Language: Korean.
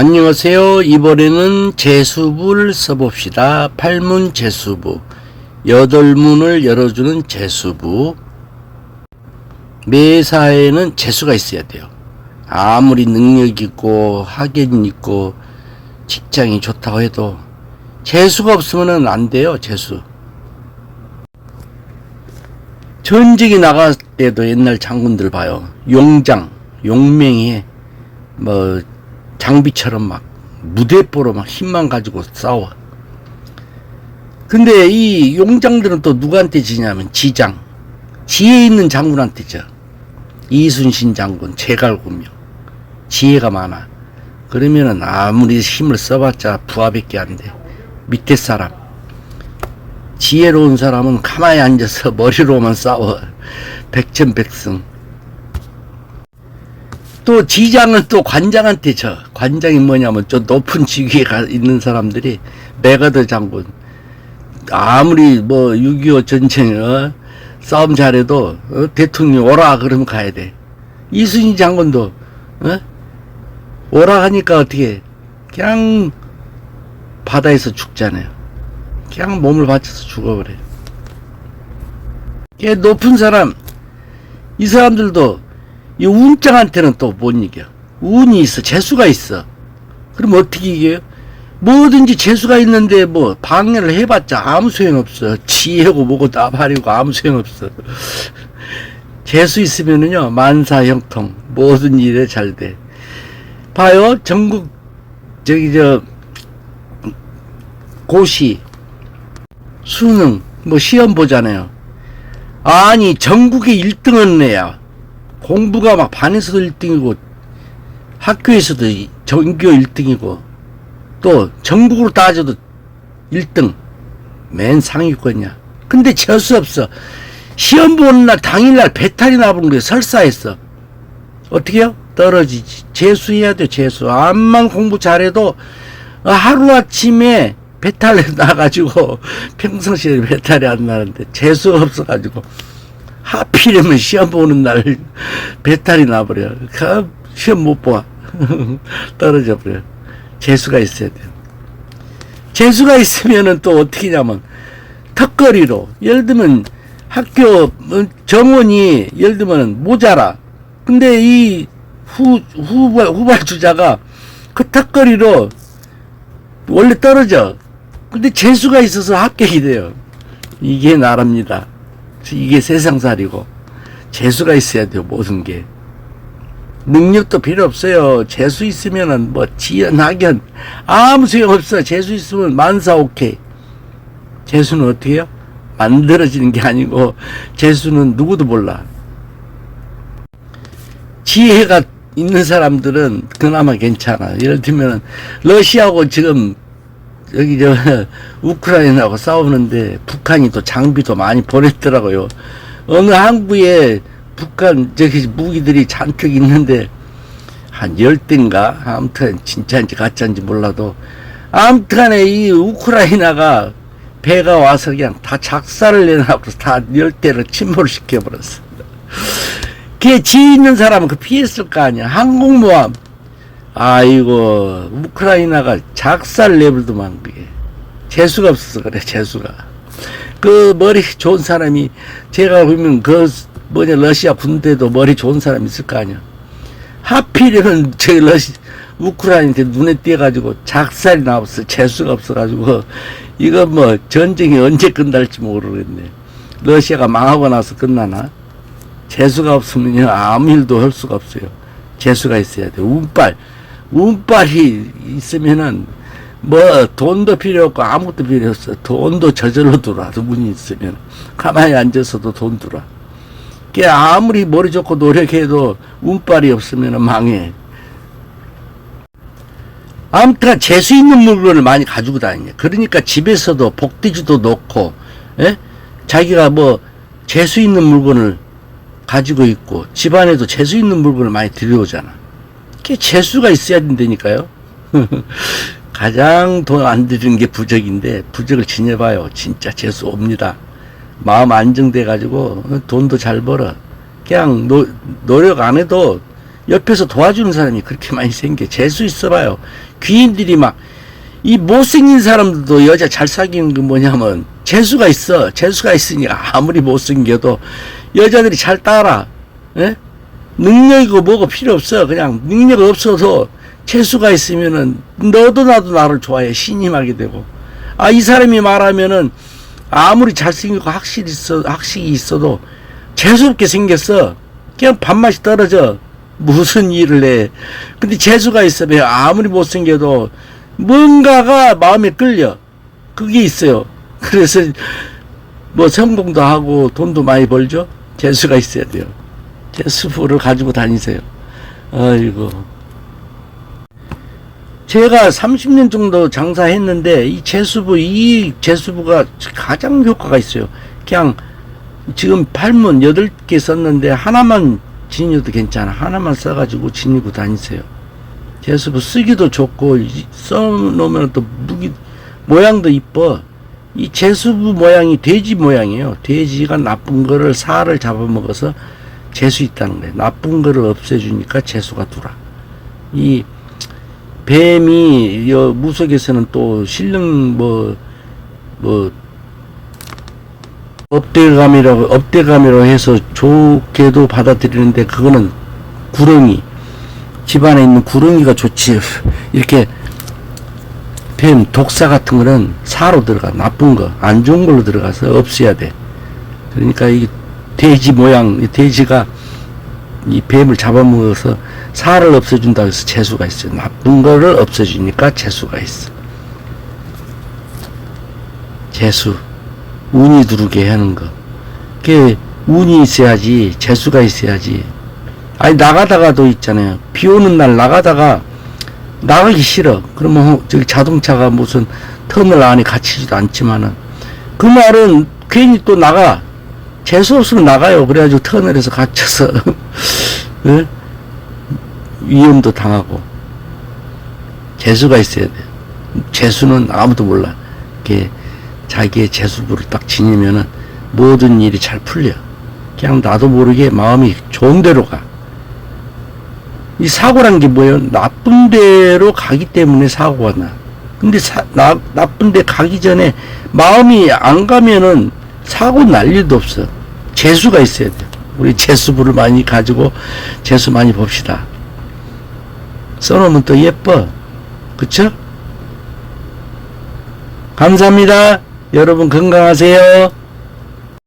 안녕하세요. 이번에는 재수부를 써봅시다. 팔문 재수부. 여덟 문을 열어주는 재수부. 매사에는 재수가 있어야 돼요. 아무리 능력 있고 학연 있고 직장이 좋다고 해도 재수가 없으면 안 돼요. 재수. 전쟁이 나갈 때도 옛날 장군들 봐요. 용장, 용맹이 뭐 장비처럼 막 무대뽀로 막 힘만 가지고 싸워. 근데 이 용장들은 또 누구한테 지냐면 지장. 지혜 있는 장군한테 져. 이순신 장군, 제갈구명. 지혜가 많아. 그러면은 아무리 힘을 써봤자 부하밖에 안 돼. 밑에 사람. 지혜로운 사람은 가만히 앉아서 머리로만 싸워. 백전백승. 또 지장은 또 관장한테 져. 관장이 뭐냐면 저 높은 직위에 가 있는 사람들이 메가더 장군. 아무리 뭐 6.25 전쟁 어? 싸움 잘해도 어? 대통령 오라 그러면 가야 돼. 이순신 장군도 어? 오라 하니까 어떻게 그냥 바다에서 죽잖아요. 그냥 몸을 바쳐서 죽어버려요. 걔 높은 사람 이 사람들도 이 운장한테는 또 못 이겨. 운이 있어. 재수가 있어. 그럼 어떻게 이겨요? 뭐든지 재수가 있는데 뭐 방해를 해봤자 아무 소용없어. 지혜고 뭐고 나발이고 아무 소용없어. 재수 있으면은요 만사형통 모든 일에 잘 돼. 봐요 전국 저기 저 고시 수능 뭐 시험 보잖아요. 아니 전국에 1등은 애야. 공부가 막 반에서도 1등이고 학교에서도 이- 전교 1등이고 또 전국으로 따져도 1등 맨 상위권이야. 근데 재수 없어. 시험 보는 날 당일날 배탈이 나버린 거야. 설사했어. 어떻게요? 떨어지지. 재수해야 돼. 재수. 암만 공부 잘해도 하루 아침에 배탈 나가지고 평상시에 배탈이 안 나는데 재수 없어가지고 하필이면 시험 보는 날 배탈이 나버려. 그 시험 못 봐. 떨어져 버려. 재수가 있어야 돼. 재수가 있으면은 또 어떻게 냐면 턱걸이로 예를 들면 학교 어, 정원이 예를 들면 모자라. 근데 이 후, 후발, 후발 주자가 그 턱걸이로 원래 떨어져. 근데 재수가 있어서 합격이 돼요. 이게 나랍니다. 이게 세상살이고 재수가 있어야 돼요 모든 게. 능력도 필요 없어요. 재수 있으면은 뭐 지연 학연 아무 소용 없어. 재수 있으면 만사 오케이. 재수는 어떻게 해요? 만들어지는 게 아니고 재수는 누구도 몰라. 지혜가 있는 사람들은 그나마 괜찮아. 예를 들면 러시아하고 지금 여기 저 우크라이나하고 싸우는데 북한이 또 장비도 많이 보냈더라고요. 어느 항구에 북한 저기 무기들이 잔뜩 있는데 한 열대인가 아무튼 진짜인지 가짜인지 몰라도 아무튼간에 이 우크라이나가 배가 와서 그냥 다 작사를 내놔서 다 열대를 침몰시켜 버렸어. 걔 지혜 있는 사람은 그 피했을 거 아니야. 항공모함 아이고 우크라이나가 작살 내불더만 그게. 재수가 없어서 그래 재수가. 그 머리 좋은 사람이 제가 보면 그 뭐냐 러시아 군대도 머리 좋은 사람 있을 거 아니야. 하필이면 저 러시 우크라이나한테 눈에 띄어가지고 작살이 나왔어 재수가 없어가지고 이거 뭐 전쟁이 언제 끝날지 모르겠네. 러시아가 망하고 나서 끝나나? 재수가 없으면 아무 일도 할 수가 없어요. 재수가 있어야 돼. 운빨 운빨이 있으면은 뭐 돈도 필요 없고 아무것도 필요 없어. 돈도 저절로 들어와. 운이 있으면 가만히 앉아서도 돈 들어와. 걔 아무리 머리 좋고 노력해도 운빨이 없으면 망해. 아무튼 재수 있는 물건을 많이 가지고 다니냐. 그러니까 집에서도 복돼지도 넣고, 예? 자기가 뭐 재수 있는 물건을 가지고 있고 집안에도 재수 있는 물건을 많이 들여오잖아. 그게 재수가 있어야 된다니까요. 가장 돈안 들이는 게 부적인데 부적을 지내봐요. 진짜 재수 옵니다. 마음 안정돼 가지고 돈도 잘 벌어. 그냥 노, 노력 안 해도 옆에서 도와주는 사람이 그렇게 많이 생겨. 재수 있어봐요. 귀인들이 막, 이 못생긴 사람들도 여자 잘 사귀는 게 뭐냐면, 재수가 있어. 재수가 있으니까 아무리 못생겨도 여자들이 잘 따라. 예? 능력이고 뭐고 필요 없어. 그냥 능력 없어도 재수가 있으면은 너도 나도 나를 좋아해. 신임하게 되고. 아, 이 사람이 말하면은 아무리 잘생기고 학식이 있어, 학식이 있어도 재수없게 생겼어. 그냥 밥맛이 떨어져. 무슨 일을 해. 근데 재수가 있으면 아무리 못생겨도 뭔가가 마음에 끌려. 그게 있어요. 그래서 뭐 성공도 하고 돈도 많이 벌죠. 재수가 있어야 돼요. 재수부를 가지고 다니세요. 아이고. 제가 30년 정도 장사했는데 이 재수부 이 재수부가 가장 효과가 있어요. 그냥 지금 팔문 8개 썼는데 하나만 지녀도 괜찮아. 하나만 써가지고 지니고 다니세요. 재수부 쓰기도 좋고 이- 써놓으면 또 무기 모양도 이뻐. 이 재수부 모양이 돼지 모양이에요. 돼지가 나쁜 거를 살을 잡아먹어서 재수 있다는 거예요. 나쁜 거를 없애주니까 재수가 돌아. 이 뱀이 여 무속에서는 또 신령 뭐 뭐 업대감이라고 업대감이라고 해서 좋게도 받아들이는데 그거는 구렁이 집안에 있는 구렁이가 좋지 이렇게 뱀 독사 같은 거는 사로 들어가 나쁜 거 안 좋은 걸로 들어가서 없애야 돼 그러니까 이 돼지 모양 이 돼지가 이 뱀을 잡아먹어서 살을 없애준다고 해서 재수가 있어요. 나쁜 거를 없애주니까 재수가 있어. 재수. 운이 두르게 하는 거. 그게 운이 있어야지, 재수가 있어야지. 아니, 나가다가도 있잖아요. 비 오는 날 나가다가 나가기 싫어. 그러면 호- 저기 자동차가 무슨 터널 안에 갇히지도 않지만은 그 말은 괜히 또 나가. 재수 없으면 나가요. 그래가지고 터널에서 갇혀서. 예? 위험도 당하고 재수가 있어야 돼. 재수는 아무도 몰라. 이게 자기의 재수부를 딱 지니면은 모든 일이 잘 풀려. 그냥 나도 모르게 마음이 좋은 대로 가. 이 사고란 게 뭐예요? 나쁜 데로 가기 때문에 사고가 나. 근데 사, 나, 나쁜 데 가기 전에 마음이 안 가면은 사고 날 일도 없어. 재수가 있어야 돼. 우리 재수부를 많이 가지고 재수 많이 봅시다. 써놓으면 또 예뻐. 그쵸? 감사합니다. 여러분 건강하세요.